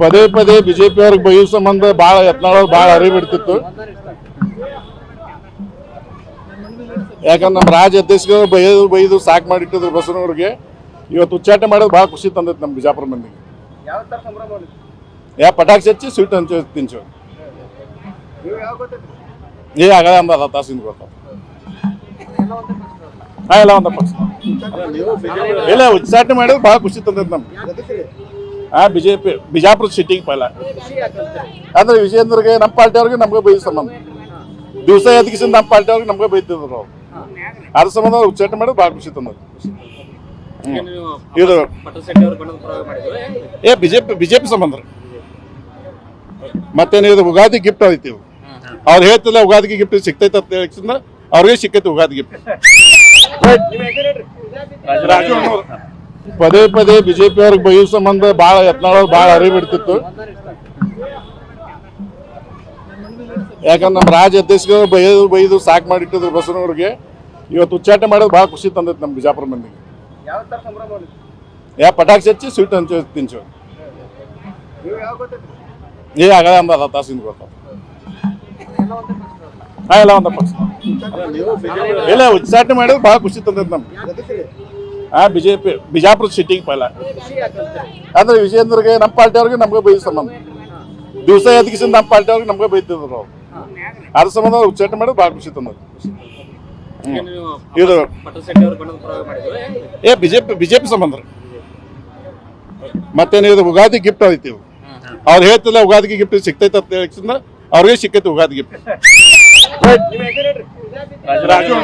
ಪದೇ ಪದೇ ಬಿಜೆಪಿ ಅವ್ರಿಗೆ ಬೈಯೋ ಸಂಬಂಧ ಭಾಳ ಯತ್ನಾಳ್ ಭಾಳ ಅರಿಬಿಡ್ತಿತ್ತು ಯಾಕಂದ್ರೆ ನಮ್ಮ ರಾಜ್ಯ ಅಧ್ಯಕ್ಷರು ಬೈದು ಬೈದು ಸಾಕು ಮಾಡಿಟ್ಟಿದ್ರು ಬಸವನವ್ರಿಗೆ ಇವತ್ತು ಉಚ್ಚಾಟ ಮಾಡೋದು ಭಾಳ ಖುಷಿ ತಂದೈತೆ ನಮ್ಮ ಬಿಜಾಪುರ ಮಂದಿಗೆ ಯಾವ ತರ ಸಂಭ್ರಮ ಮಾಡಿದ್ರಿ? ಯಾ ಪಟಾಕಿ ಹಚ್ಚಿ ಸ್ವೀಟ್ ಹಂಚಿ ತಿಂಚು? ಏ ಆಗಲ್ಲ ಒಂದು ಅರ್ಧ ತಾಸಿಂದ ಬರ್ತಾವ ಎಲ್ಲ ಒಂದೇ ಪಕ್ಷ ಅವ್ರು. ಹಾಂ ಎಲ್ಲ ಒಂದು ಪಕ್ಷ ಇಲ್ಲ ಉಚ್ಚಾಟನೆ ಮಾಡೋದು ಭಾಳ ಖುಷಿ ತಂದೈತೆ ನಮ್ಗೆ? ಆ ಬಿಜೆಪಿ ಬಿಜಾಪುರ ಸಿಟಿಗೆ ಪೈಲ? ಅಂದ್ರೆ ವಿಜೇಂದ್ರಗೆ ನಮ್ಮ ಪಾರ್ಟಿಯವ್ರಿಗೆ ನಮ್ಗೆ ಬೈದ ಸಂಬಂಧ. ದಿವಸ ಎದಗಿಸಿದ ನಮ್ಮ ಪಾರ್ಟಿ ಅವ್ರಿಗೆ ನಮ್ಗೆ ಬೈತಿದ್ರು ಅವ್ರು. ಅದ್ರ ಸಂಬಂಧ ಅವ್ರು ಉಚ್ಚಾಟನೆ ಮಾಡೋದು ಭಾಳ ಖುಷಿ ತಂದ್ರು. ಇದು ಏ, ಬಿಜೆಪಿ ಬಿಜೆಪಿ ಸಂಬಂಧ. ಮತ್ತೇನು ಉಗಾದಿ ಗಿಫ್ಟ್ ಐತಿ ಅವ್ರು ಹೇಳ್ತಿಲ್ಲ ಉಗಾದಿಗೆ ಗಿಫ್ಟ್ ಸಿಗ್ತೈತೆ ಅಂತ ಅವ್ರಿಗೆ ಸಿಕ್ಕೈತಿ ಉಗಾದಿ ಗಿಫ್ಟ್ ರಾಜು. ಪದೇ ಪದೇ ಬಿಜೆಪಿ ಅವ್ರಿಗೆ ಬೈಯೋ ಸಂಬಂಧ ಭಾಳ ಯತ್ನಾಳ್ ಭಾಳ ಅರಿಬಿಡ್ತಿತ್ತು ಯಾಕಂದ್ರೆ ನಮ್ಮ ರಾಜ್ಯ ಅಧ್ಯಕ್ಷರು ಬೈದು ಬೈದು ಸಾಕು ಮಾಡಿಟ್ಟಿದ್ರು ಬಸವನವ್ರಿಗೆ ಇವತ್ತು ಉಚ್ಚಾಟನೆ ಮಾಡೋದು ಭಾಳ ಖುಷಿ ತಂದೈತೆ ನಮ್ಮ ಬಿಜಾಪುರ ಮಂದಿಗೆ ಯಾ ಪಟಾಕಿ ಹಚ್ಚಿ ಸ್ವೀಟ್ ಹಂಚಿ ತಿಂಚು? ಏ ಆಗಲ್ಲ ಒಂದು ಅರ್ಧ ತಾಸಿಂದ ಬರ್ತಾವ ಎಲ್ಲ ಒಂದೇ ಪಕ್ಷ ಅವ್ರು. ಹಾಂ ಎಲ್ಲ ಒಂದು ಪಕ್ಷ ಇಲ್ಲ ಉಚ್ಚಾಟನೆ ಮಾಡೋದು ಭಾಳ ಖುಷಿ ತಂದೈತೆ ನಮ್ಗೆ? ಆ ಬಿಜೆಪಿ ಬಿಜಾಪುರ ಸಿಟಿಗೆ ಪೈಲ. ಅಂದ್ರೆ ವಿಜೇಂದ್ರಗೆ ನಮ್ಮ ಪಾರ್ಟಿಯವ್ರಿಗೆ ನಮ್ಗೆ ಬೈದ ಸಂಬಂಧ. ದಿವಸ ಎದಗಿಸಿದ ನಮ್ಮ ಪಾರ್ಟಿಯವ್ರಿಗೆ ನಮ್ಗೆ ಬೈತಿದ್ರು ಅವ್ರು. ಅದ್ರ ಸಂಬಂಧ ಅವ್ರು ಉಚ್ಚಾಟನೆ ಮಾಡೋದು ಭಾಳ ಖುಷಿ ತಂದ್ರು. ಇದು ಏ, ಬಿಜೆಪಿ ಬಿಜೆಪಿ ಸಂಬಂಧ ಮತ್ತೇನು ಇದು ಉಗಾದಿ ಗಿಫ್ಟ್ ಐತಿ ಇವು ಅವ್ರು ಹೇಳ್ತಿಲ್ಲ ಉಗಾದಿಗೆ ಗಿಫ್ಟ್ ಸಿಗ್ತೈತೆ ಅಂತ ಹೇಳಿದ್ರೆ ಅವ್ರಿಗೆ ಸಿಕ್ಕೈತಿ ಉಗಾದಿ ಗಿಫ್ಟ್ ರಾಜು.